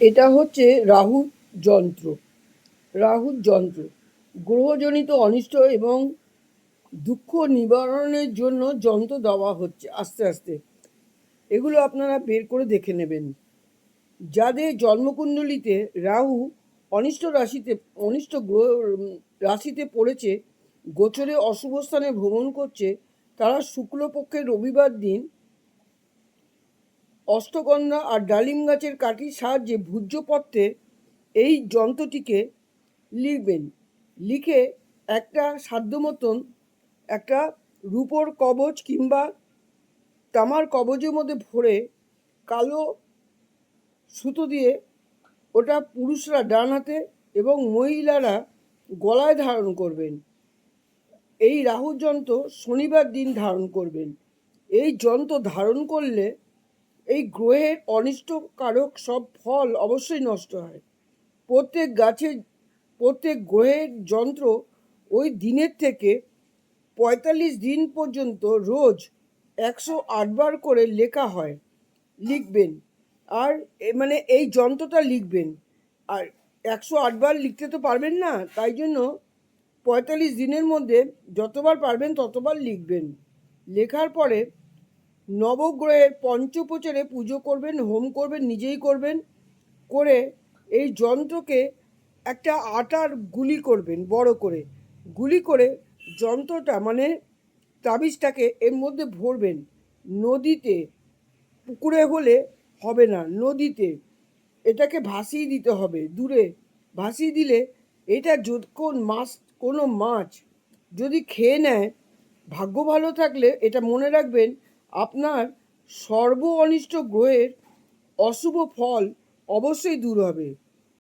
এটা হচ্ছে রাহু যন্ত্র। রাহুর যন্ত্র। গ্রহজনিত অনিষ্ট এবং দুঃখ নিবারণের জন্য যন্ত্র দেওয়া হচ্ছে আস্তে আস্তে। এগুলো আপনারা বের করে দেখে নেবেন। যাদের জন্মকুণ্ডলিতে রাহু অনিষ্ট রাশিতে, অনিষ্ট গ্রহ রাশিতে পড়েছে, গোচরে অশুভ স্থানে ভ্রমণ করছে, তারা শুক্লপক্ষের রবিবার দিন অষ্টগন্ধা আর ডালিম গাছের কাঠির সাহায্যে ভূজ্যপত্রে এই যন্ত্রটিকে লিখবেন। লিখে একটা সাধ্য মতন একটা রূপোর কবচ কিংবা তামার কবজের মধ্যে ভরে কালো সুতো দিয়ে ওটা পুরুষরা ডান হাতে এবং মহিলারা গলায় ধারণ করবেন। এই রাহু যন্ত্র শনিবার দিন ধারণ করবেন। এই যন্ত্র ধারণ করলে এই গ্রহের অনিষ্টকারক সব ফল অবশ্যই নষ্ট হয়। প্রত্যেক গাছের প্রত্যেক গ্রহের যন্ত্র ওই দিনের থেকে পঁয়তাল্লিশ দিন পর্যন্ত রোজ একশো আটবার করে লেখা হয়, লিখবেন। আর মানে এই যন্ত্রটা লিখবেন। আর একশো আটবার লিখতে তো পারবেন না, তাই জন্য পঁয়তাল্লিশ দিনের মধ্যে যতবার পারবেন ততবার লিখবেন। লেখার পরে নবগ্রহের পঞ্চপ্রচারে পুজো করবেন, হোম করবেন, নিজেই করবেন, করে এই যন্ত্রকে একটা আটার গুলি করবেন, বড় করে। গুলি করে যন্ত্রটা মানে তাবিজটাকে এর মধ্যে ভরবেন। নদীতে, পুকুরে হলে হবে না, নদীতে। এটাকে ভাসিয়ে দিতে হবে, দূরে। ভাসিয়ে দিলে এটা যখন মাছ, কোনো মাছ যদি খেয়ে নেয়, ভাগ্য ভালো থাকলে এটা মনে রাখবেন আপনার সর্ব অনিষ্ট গ্রহের অশুভ ফল অবশ্যই দূর হবে।